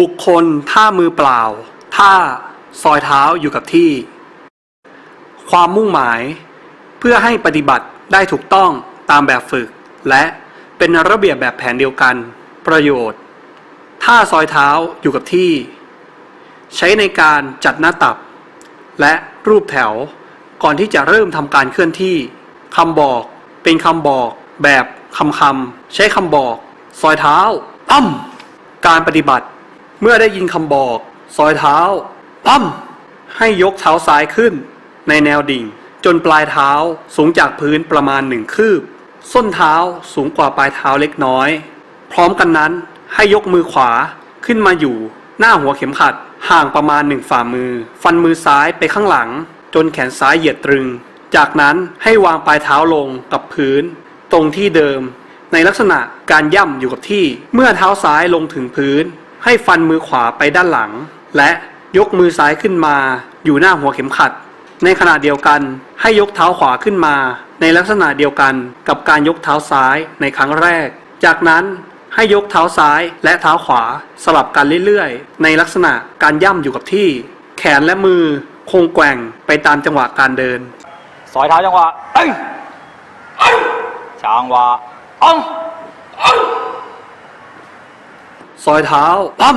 บุคคลท่ามือเปล่าท่าซอยเท้าอยู่กับที่ ความมุ่งหมายเพื่อให้ปฏิบัติได้ถูกต้องตามแบบฝึก และเป็นระเบียบแบบแผนเดียวกัน ประโยชน์ท่าซอยเท้าอยู่กับที่ ใช้ในการจัดหน้าตับ และรูปแถวก่อนที่จะเริ่มทำการเคลื่อนที่คำบอกเป็นคำบอกแบบคำคำใช้คำบอก ซอยเท้าอ้ำการปฏิบัติ เมื่อได้ยินคำบอก ซอยเท้าอ้ำให้ยกเท้าซ้ายขึ้น ในแนวดิ่ง จนปลายเท้าสูงจากพื้นประมาณหนึ่งคืบ ส้นเท้าสูงกว่าปลายเท้าเล็กน้อย พร้อมกันนั้นให้ยกมือขวาขึ้นมาอยู่ หน้าหัวเข็มขัด ห่างประมาณหนึ่งฝ่ามือ ฟันมือซ้ายไปข้างหลัง จนแขนซ้ายเหยียดตรึง จากนั้นให้วางปลายเท้าลงกับพื้น ตรงที่เดิม ในลักษณะการย่ำอยู่กับที่ เมื่อเท้าซ้ายลงถึงพื้น ให้ฟันมือขวาไปด้านหลัง และยกมือซ้ายขึ้นมา อยู่หน้าหัวเข็มขัด ในขณะเดียวกันให้ยกเท้าขวาขึ้นมา ในลักษณะเดียวกันกับการยกเท้าซ้ายในครั้งแรก จากนั้นให้ยกเท้าซ้ายและเท้าขวาสลับกันเรื่อยๆ ในลักษณะการย่ำอยู่กับที่ แขนและมือคงแกว่งไปตามจังหวะการเดินซอยเท้าจังหวะเอ้ยจังหวะอ้อง ซอยเท้าปั๊ม